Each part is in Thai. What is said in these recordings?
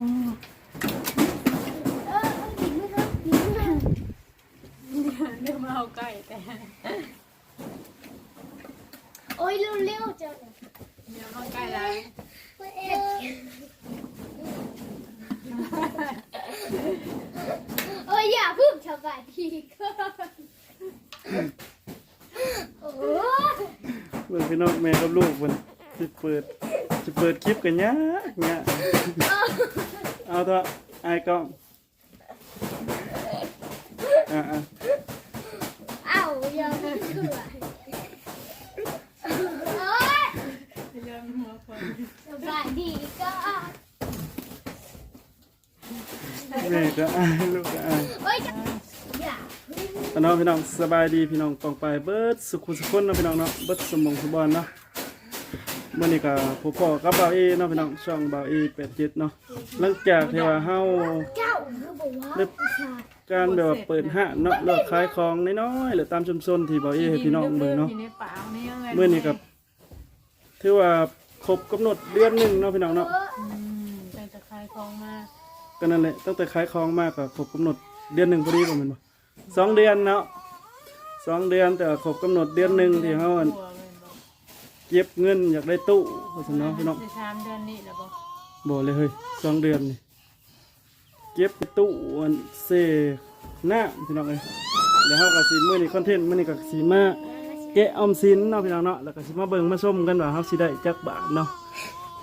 อืมเออเอาหนีไม่ครับหนีไม่ครับเดี๋ยวมาเอาไก่แต่โอ้ยเร็วๆเจ้าหน่อยเดี๋ยวมาเอาไก่แล้วเออโอ้ยอย่าเพึ่งสบายดีก่อนโอ้ยเบิ่งพี่น้องแม่กับลูกมันสิเปิด สิเปิดคลิปกันยะยะเอาเถอะไอ้ายกล้องอะอะเอ้าอย่าเพึ่งสบายโอ้ยเดี๋ยวหัวคนสบายดีก่อนแม่ก็อายลูกก็อายโอ้ยอย่าพี่น้องพี่น้องสบายดีพี่น้องปองไปเบิดสุขุสุขคนเนาะพี่น้องเนาะเบิดสมองสมบอนเนาะ มื่อนี้ก็พ่อพ่อกับบ่าวเอเนาะพี่น้องช่องบ่าวเอแปดเจ็ดเนาะหลังจากที่ว่าเฮาเจ้าคือบอกว่าได้การแบบว่าเปิดห้างเนาะเลิกขายของน้อยๆหรือตามชุมชนที่บ่าวเอให้พี่น้องเบิ่งเนาะเมื่อนี้กับถือว่าครบกำหนดเดือนหนึ่งเนาะพี่น้องเนาะอืมแต่ขายของมาก็นั่นแหละตั้งแต่ขายของมากก็ครบกำหนดเดือนหนึ่งพอดีประมาณบ่สองเดือนเนาะสองเดือนแต่ครบกำหนดเดือนหนึ่งที่เฮา เลยบอกเก็บเงินอยากได้ตู้ว่าซั่นเนาะพี่น้องจะชามเดือนนี้แล้วบอกบอกเลยเฮ้ยสองเดือนนี่เก็บตู้อันเซหน้าพี่น้องเอ้ยเดี๋ยวเฮาก็สิมื้อนี้คอนเทนต์มื้อนี้ก็สิมาแกะออมสินเนาะพี่น้องเนาะแล้วก็สิมาเบิ่งมาชมกันว่าเฮาสิได้จักบาทเนาะ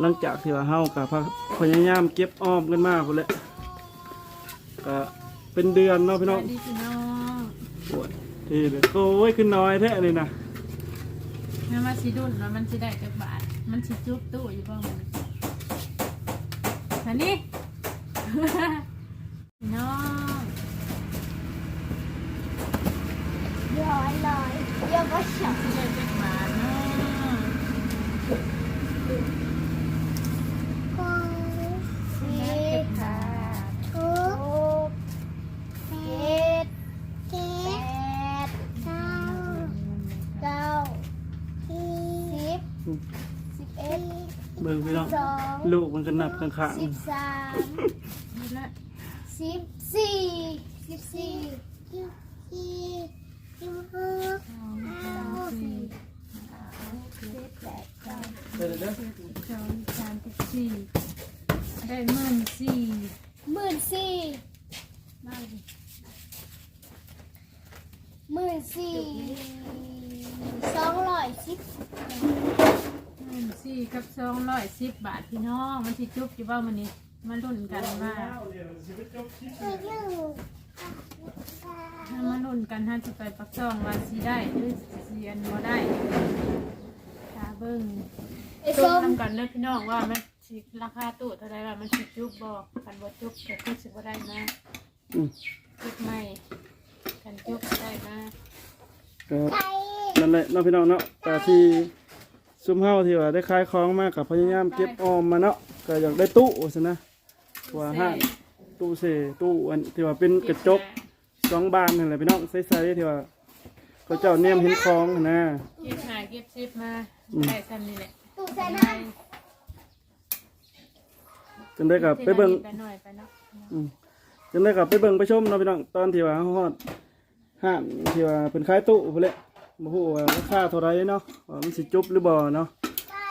หลังจากที่ว่าเฮาก็พยายามเก็บออมกันมาพุ่นแหละก็เป็นเดือนเนาะพี่น้อง ดีพี่น้อง ปวดที่เลยโอ้ยขึ้นน้อยแท้นี่นะ แม่มาสีดุนว่ามันสิได้จักบาท มันสิจุบตู้อยู่บ้างมันอันนี้พี่น้องย้อยลอยเดี๋ยวก็ฉับสิได้จักบาทเนาะ สิบสิบเอ็ดเบิ่งพี่น้องสองลูกมันก็นับข้างสิบสามนี่ละสิบสี่สิบสี่สิบสี่สิบห้าสองสามสี่สิบแปดเก้าๆเดี๋ยวเดี๋ยวสองสามสิบสี่ได้หมื่นสี่หมื่นสี่ได้ดิหมื่นสี่สองร้อยสิบ หมื่นสี่ กับสองร้อยสิบบาทพี่น้องมันสิจุบอยู่บ้างมันนี้มาลุ้นกันว่าถ้ามาลุ้นกันถ้าจะไปปักซองว่าสิได้หรือสิอันบ่ได้ตาเบิ้งไอ้ตุ้ส้มมทำกันเด้อพี่น้องว่ามันสิราคาตู้เท่าไรว่ามันสิจุบบ่กันบ่จุบก็คือสิบ่ได้นะอืมจุบใหม่กันจุบได้นะก็นั่นแหละเนาะพี่น้องเนาะแต่ที่ ซุมเฮาที่ว่าได้ขายของมากับพยายามเก็บออมมาเนาะก็อยากได้ตู้ซะนะว่าห้างตู้เซตู้อันที่ว่าเป็นกระจกสองบานนั่นแหละพี่น้องใสๆที่ว่าเขาเจ้าเนียมเห็นของหั้นนะเก็บหายเก็บซิบมาได้ซ้ำนี่แหละตู้ใส่น้จนได้กับไปเบิ่งไปหน่อยไปเนาะอืมจนได้กับไปเบิ่งไปชมเนาะพี่น้องตอนที่ว่าเฮาฮอดห้างที่ว่าเพิ่นขายตู้พุ่นแหละ บ่ฮู้ว่าราคาเท่าไรเนาะว่ามันสิจุบหรือบ่เนาะ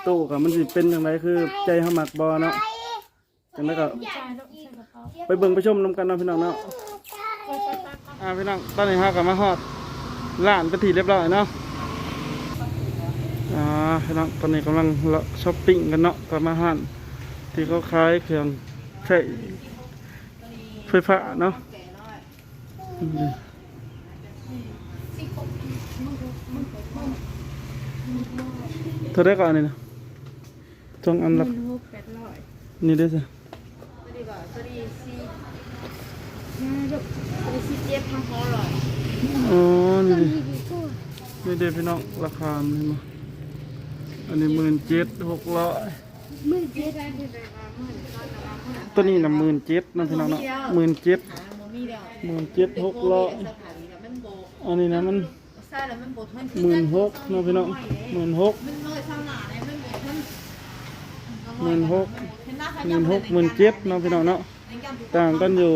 ตู้ก็มันสิเป็นจังไดคือใจเฮามักบ่เนาะจังได้ก็กใส่กระไปเบิ่งไปชมนํกันเนาะพี่น้องเนาะอ่าพี่น้องตอนนี้เฮาก็มาฮอดร้านเป็นที่เรียบร้อยเนาะอ่าพี่น้องตอนนี้กำลังเลาะช้อปปิ้งกันเนาะตามาหารที่เขาขายเครื่องใช้ไฟฟ้าเนาะอืมเท่าได้ก่อนนี่นะสองอันละหมื่นหกแปดร้อยนี่ได้สิตัวดีกว่าตัวดีสี่นี่ลูกตัวดีสี่เจ็ดมาหอร้อยอ๋อนี่ดิำตู้นี่เด็พี่น้องราคามันเห็นไหมอันนี้หมื่นเจ็ดหกร้อยหมื่นเจ็ดได้ที่ได้มาหมื่นก้อนละมาหมื่นตัวนี้นะหมื่นเจ็ดนะพี่น้องเนาะหมื่นเจ็ดหาโมมี่เดียวหมื่นเจ็ดหกร้อยสถานีแล้วมันโบอันนี้นะมัน ใช่แล้วมันโบทนหมื่นหกเนาะพี่น้องหมื่นหกมันน้อยเท่าหนาเลยมันโบทนหมื่นหกเห็นหมื่นหกหมื่นเจ็ดเนาะพี่น้องเนาะต่างกันอยู่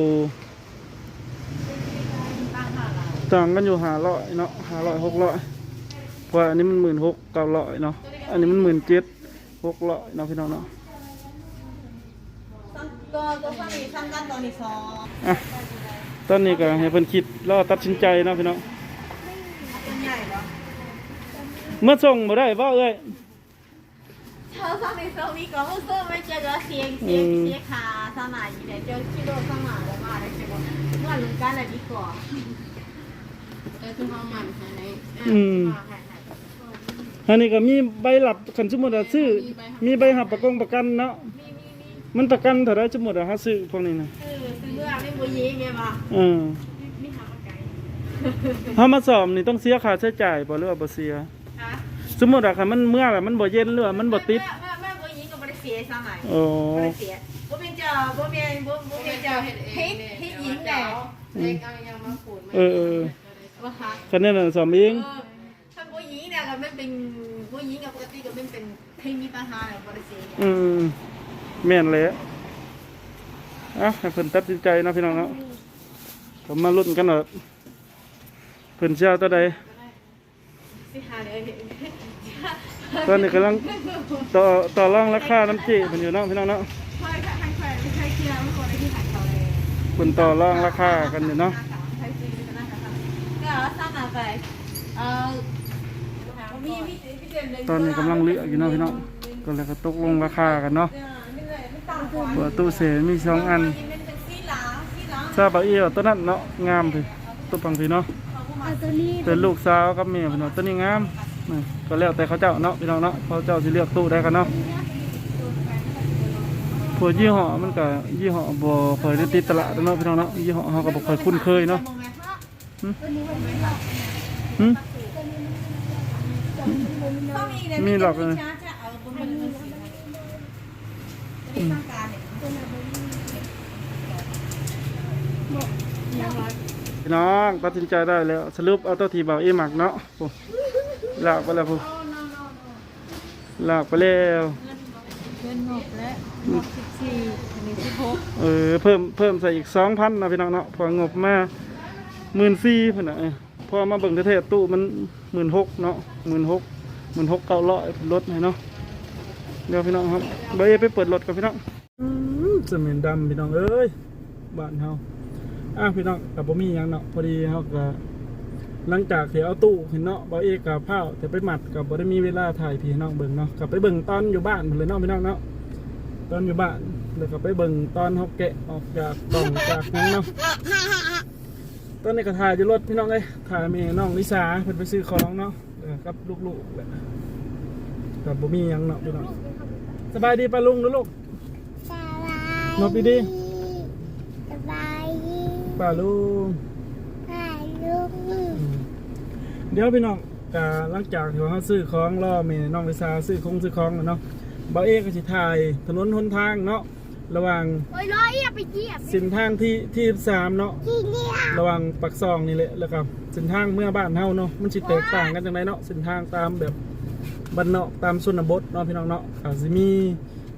ต่างกันอยู่หาร้อยเนาะหาร้อยหกร้อยเพราะอันนี้มันหมื่นหกเก้าร้อยเนาะอันนี้มันหมื่นเจ็ดหกร้อยเนาะพี่น้องเนาะตัวตัวฟังนี่ทำกันตอนนี้สองอะตอนนี้ก็ให้เพิ่นคิดแล้วตัดสินใจเนาะพี่น้อง เป็นใหญ่เหรอ เมื่อส่งบ่ได้บ่เอ้ยเธอฟังในโซนี้ก็รู้สึกไม่เจอเสียงเสียงเสียขาสมายอยู่ไหนเจอคิโลสมายแล้วมาได้ใช่ไหมเมื่อลุงกันอะไรดีกว่าเออคือความมันไหนอืมอันนี้ก็มีใบหลับคันสมมุติว่าซื้อมีใบหับประกงประกันเนาะมันประกันเท่าไรสมมุติว่าหาซื้อพวกนี้นะเออซื้อเมื่อไม่บุยีไงวะเออไม่หาไกลเฮามาสอบนี่ต้องเสียค่าใช้จ่ายบ่หรือว่าบ่เสียฮะ สมมติว่าคันมันเมื่อแล้วมันบ่เย็นหรือว่ามันบ่ติด แม่แม่บุยีก็ไม่ได้เสียสมัยโอ้ไม่ได้เสียบ่เป็นเจ้าบ่เป็นบ่บ่เป็นเจ้าเฮ็ดเฮ็ดเฮ็ดหญิงแหละเออเออ ว่าฮะคันนั้น่ะสอบเองถ้าผู้หญิงเนี่ยก็ไม่เป็นผู้หญิงกับปกติก็ไม่เป็นให้มีปัญหาเนี่ยบริสุทธิ์อืมแม่นเลยเอะให้เพิ่นตัดสินใจเนาะพี่น้องเนาะก็มาลุ้นกันเนาะเพิ่นสิเชื่อตัวใดเลย ตอนนี้กำลังต่อต่อรองราคาน้ำจีเพิ่นอยู่เนาะพี่น้องเนาะค่อยค่อยค่อยค่อยเคลียร์ไม่ควรได้ที่หายเขาเลยเพิ่นต่อรองราคากันอยู่เนาะค่อยซื้อกันนะคะก็สร้างมาไปเอ่อมีมีมีเดือนหนึ่งตอนนี้กำลังเลือกอยู่เนาะพี่น้องก็เลยก็ตกลงราคากันเนาะไม่เลยไม่ต่างกว่าตัวตู้เสมีสองอันยังเป็นเป็นสีหลาสีหลาทราบบ่เอียวตัวนั้นเนาะงามพี่ตัวปังพี่เนาะเอา ตัวนี้เป็นลูกสาวกับเมียพี่น้องตัวนี้งามนี่ก็แล้วแต่เขาเจ้าเนาะพี่น้องเนาะเขาเจ้าสิเลือกตู้ได้กันเนาะพวกยี่ห้อมันก็ยี่ห้อบ่ค่อยได้ติดตลาดเนาะพี่น้องเนาะยี่ห้อเฮาก็บ่ค่อยคุ้นเคยเนาะตัวนี้มันไม่หรอกหึมีหลอกเลยจะเอาบนบนบนสีไม่ ได้ต้องการเนี่ยพี่น้องตัดสินใจได้แล้ว สรุปเอาตัวที่เบาเอหมักเนาะโอ้ลากไปแล้วพุ่นลากไปแล้วเพื่อนงบและงบสิบสี่อันนี้สิบหกเออเพิ่มเพิ่มใส่อีก2,000นะพี่น้องเนาะพองบมา14,000พุ่นน่ะเออพอมาเบิ่งเทศตู้มัน16,000เนาะ16,000 16,900ลดให้เนาะเดี๋ยวพี่น้องครับเบาเอไปเปิดรถกับพี่น้องอืมเสม็นดำพี่น้องเอ้ยบ้านเฮา อะพี่น้องกับบ่มีหยังเนาะพอดีเฮาก็หลังจากที่เอาตู้ขึ้นเนาะบ่เอกกับผ้าแต่ไปหมัดกับบ่ได้มีเวลาถ่ายพี่น้องเบิ่งเนาะกลับไปเบิ่งตอนอยู่บ้านพุ่นเลยเนาะพี่น้องเนาะตอนอยู่บ้านแล้วก็ไปเบิ่งตอนเฮาแกะออกจากกล่องจากนั้นเนาะตอนนี้ก็ถ่ายอยู่รถพี่น้องเอ้ยถ่ายแม่น้องลิซ่าเพิ่นไปซื้อของเนาะเออกับลูกๆแหละกับบ่มีหยังเนาะพี่น้องสบายดีป้าลุงเด้อลูกสบายนบดีสบายดี ป้าลุงถ่ายรูปเดี๋ยวพี่น้องกาหลังจากที่ว่าเขาซื้อของล่อเมน้องลิซาซื้อของซื้อของแล้วเนาะบ่าวเอกก็สิถ่ายถนนหนทางเนาะระหว่างโอ้ยร้อยอย่าไปเหยียบเส้นทางที่ที่สามเนาะที่เนี่ยระหว่างปักซองนี่แหละแล้วก็เส้นทางเมื่อบ้านเฮาเนาะมันสิแตกต่างกันจังไดเนาะเส้นทางตามแบบบ้านเนาะตามชนบทเนาะพี่น้องเนาะอาจสิมี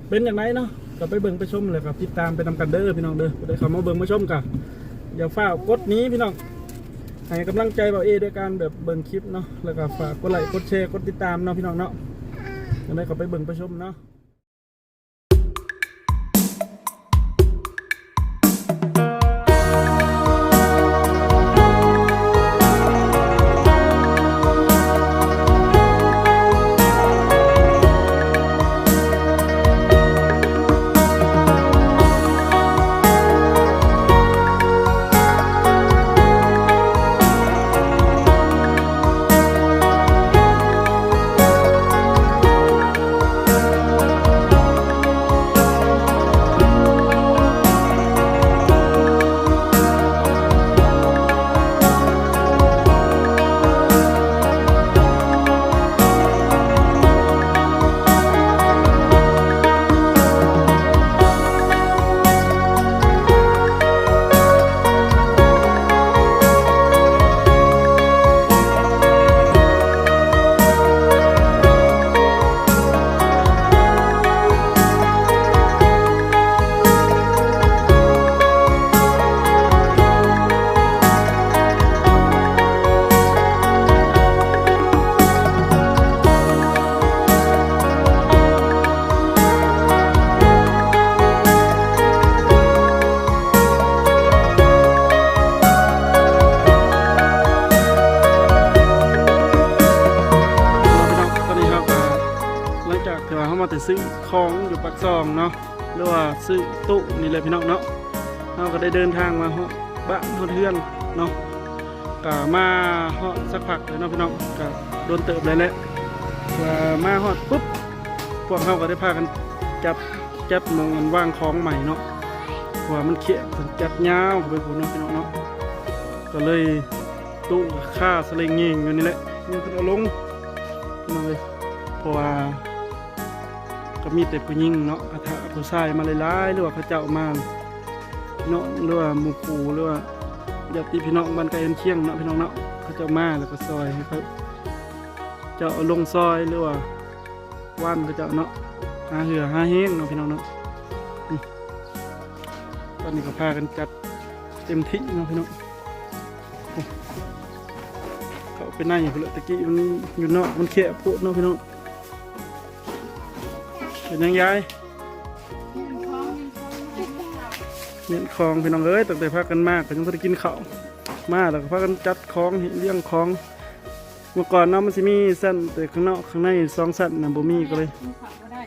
เป็นอย่างไรเนาะก็ไปเบิ่งไปชมเลยครับติดตามไปนำกันเด้อพี่น้องเด้อผู้ใดเข้ามาเบิ่งมาชมกัน อย่าฝ้ากดนี้พี่น้องให้กำลังใจเบาเอด้วยการแบบเบิ่งคลิปเนาะแล้วก็ฝากกดไลค์กดแชร์กดติดตามเนาะพี่น้องเนาะยังไงก็ไปเบิ่งไปชมเนาะ ปากซองเนาะหรือว่าซื้อตู้นี่เลยพี่น้องเนาะเราก็ได้เดินทางมาฮอดบ้านฮอดเฮือนเนาะก็มาฮอดสักพักเลยเนาะพี่น้องก็โดนเติบเลยแหละว่ามาฮอดปุ๊บพวกเขาก็ได้พากันจับจัดหมองมันวางของใหม่เนาะว่ามันเขี่ยมันจัดยาวเข้าไปพูนเนาะพี่น้องเนาะก็เลยตู้ค่าสลิงเงี้ยงอยู่นี่แหละยังก็เอาลงพี่น้องเลยเพราะว่า มีแต่ผู้หญิงเนาะกระทะผู้ชายมาหลายๆหรือว่าเขาเจ้ามาเนาะหรือว่าหมู่ปู่หรือว่าญาติพี่น้องบ้านไกลเคียงเนาะพี่น้องเนาะเขาเจ้ามาแล้วก็ซอยให้เขาเจ้าลงซอยหรือว่าว่านเขาเจ้าเนาะหาเหือหาเฮงเนาะพี่น้องเนาะตอนนี้ก็พากันจัดเต็มที่เนาะพี่น้องเขาไปในพุ่นละตะกี้มันอยู่นอกมันแค่พูดเนาะพี่น้อง เป็นยังยายเมียนคลองพี่น้องเอ้ยตั้งแต่พากันมากก็ยังพอได้กินข้าวมาแล้วก็พากันจัดของเลี้ยงของ เมื่อก่อนเนาะมันสิมีสั้นแต่ข้างนอกข้างในสองสั้นนะบ่มีก็เลยกินข้าวก็ได้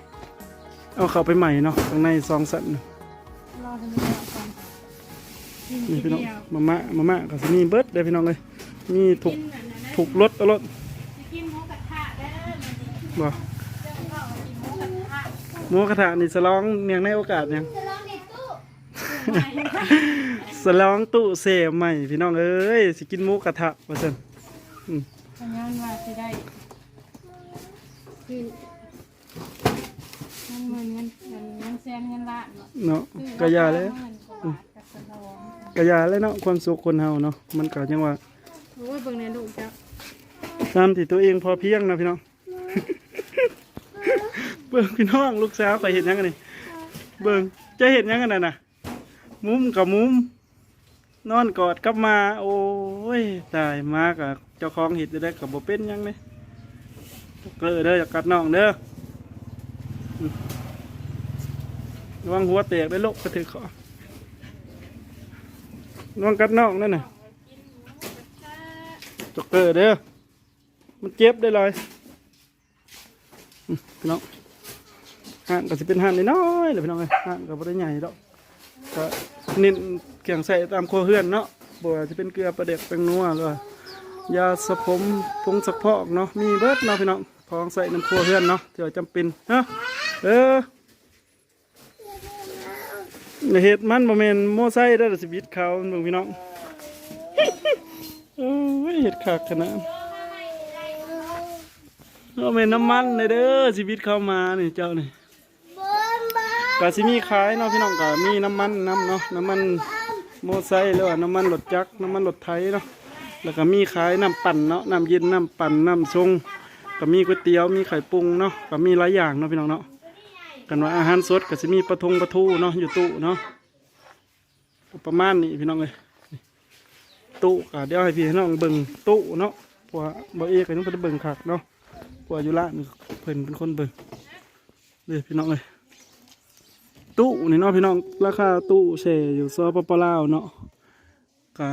เอาเข้าไปใหม่เนาะข้างในสองสั้นน่ะรอให้มันแล้วก่อนกินนี่ทีพี่น้องเดียวมาม่ามาม่าก็สิมีเบิดได้อพี่น้องเลยมีถูกกินแบบนั้นนะถูกรถเอารถสิกินหมูกระทะเด้อมันสิบ่ หมูกระทะนี่สลองเนียงในโอกาสยังจะลองในตู้สลองตู้เสพใหม่พี่น้องเอ้ยสิกินหมูกระทะว่าซั่นพยานว่าสิได้คือเงินหมื่นเงินเงินเงินแสนเงินล้านเนาะเนาะซื้อก็อยาเลยรคหมื่นกว่าบาทกับสลองก็อยาเลยเนาะความสุขคนเฮาเนาะมันก็ยังว่าโอ้ยเบิ่งในลูกจ้ะตามที่ตัวเองพอเพียงนะพี่น้อง เบิ่งพี่น้องลูกสาวไปเห็นยังไงนี่เบิ่งจะเห็นยังไงน่ะนะมุมกับมุม นอนกอดกลับมา โอ้ยตายมากอะเจ้าของเห็ดจะได้กับบ่เป็นหยังเลยเกลือเด้ออย่ากัดน้องเด้ออืมระวังหัวแตกได้โลกกระถือขอระวังกัดน้องนั่นน่ะจกเกลือเด้อมันเจ็บได้เลยอืมพี่น้อง ห่านก็จะเป็นห่านน้อยๆเลยพี่น้องเลยห่านก็ไม่ได้ใหญ่ดอกก็เน้นเกียงใส่ตามครัวเฮือนเนาะบ่ว่าจะเป็นเกลือปลาเด็กแป้งนัวหรือว่ายาสะผมผงซักพอกเนาะมีเบิดเนาะพี่น้องพองใส่น้ำครัวเฮือนเนาะที่ว่าจำเป็นเนาะเออเห็ดมันบ่แม่นโมไซได้อสิบิดเขาเบิ่งพี่น้องโอ้ยเห็ดขากขนาดเอาเป็นน้ำมันเลยเด้อชีวิตเข้ามานี่เจ้านี่บนบ้า กะสิมีขายเนาะพี่น้องกะมีน้ำมันน้ำเนาะน้ำมันโมไซค์หรือว่าน้ำมันรถจักรน้ำมันรถไถเนาะแล้วก็มีขายน้ำปั่นเนาะน้ำเย็นน้ำปั่นน้ำชงก็มีก๋วยเตี๋ยวมีไข่ปรุงเนาะก็มีหลายอย่างเนาะพี่น้องเนาะกันว่าอาหารสดก็สิมีปลาทงปลาทูเนาะอยู่ตู้เนาะประมาณนี้พี่น้องเลยตู้ก็เดี๋ยวให้พี่น้องเบิ่งตู้เนาะพว่าบ่เอกก็ต้องไปเบิ่งคักเนาะกว่าอยู่ละเพิ่นเป็นคนเบิ่งเด้อพี่น้องเลย ตู้นี่เนาะพี่น้องราคาตู้เสอยู่ซอปปลาวเนาะก็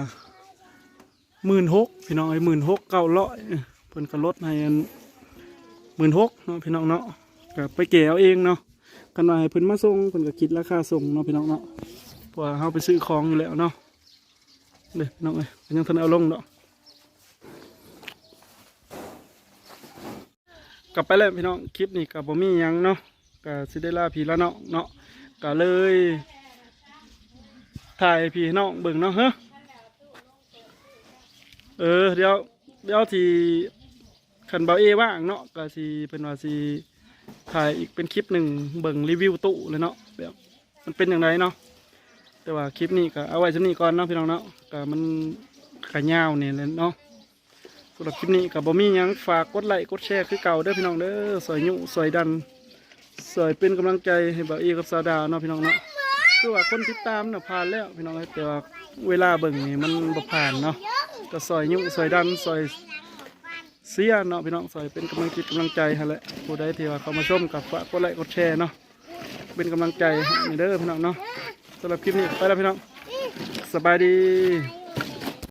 หมื่นหกพี่น้องไอ้หมื่นหกเก้าร้อยเพิ่นก็ลดให้อันหมื่นหกเนาะพี่น้องเนาะก็ไปเก๋เอาเองเนาะกันว่าให้เพิ่นมาส่งเพิ่นก็คิดราคาส่งเนาะพี่น้องเนาะเพราะว่าเฮาไปซื้อของอยู่แล้วเนาะเด้อน้องเอ้ยยังทันเอาลงเนาะกลับไปแล้วพี่น้องคลิปนี้กับบ่มียังเนาะก็สิได้ลาพี่ละเนาะเนาะ ก็เลยถ่ายพี่น้องเบิ่งเนาะเฮ้อเออเดี๋ยวเดี๋ยวที่ขันเบาเอว่างเนาะก็สิเป็นว่าสิถ่ายอีกเป็นคลิปหนึ่งเบิ่งรีวิวตู้เลยเนาะแบบมันเป็นอย่างไรเนาะแต่ว่าคลิปนี้ก็เอาไว้ชนี้ก่อนเนาะพี่น้องเนาะก็มันขยาวเนี่ยแหละเนาะสำหรับคลิปนี้กับบอมี่ยังฝากกดไลค์กดแชร์คือเก่าเด้อพี่น้องเด้อสอยยุสอยดัน สอยเป็นกำลังใจให้บ่าวอีกับสาวดาวเนาะพี่น้องเนาะคือว่าคนติดตามเนาะผ่านแล้วพี่น้องแต่ว่าเวลาเบิ่งนี่มันบ่ผ่านเนาะก็สอยยุสอยดันสอยเสียเนาะพี่น้องสอยเป็นกำลังจิตกำลังใจให้แหละผู้ใดที่ว่าเขามาชมกับฝากกดไลค์กดแชร์เนาะเป็นกำลังใจให้เด้อพี่น้องเนาะสำหรับคลิปนี้ไปแล้วพี่น้องสบายดี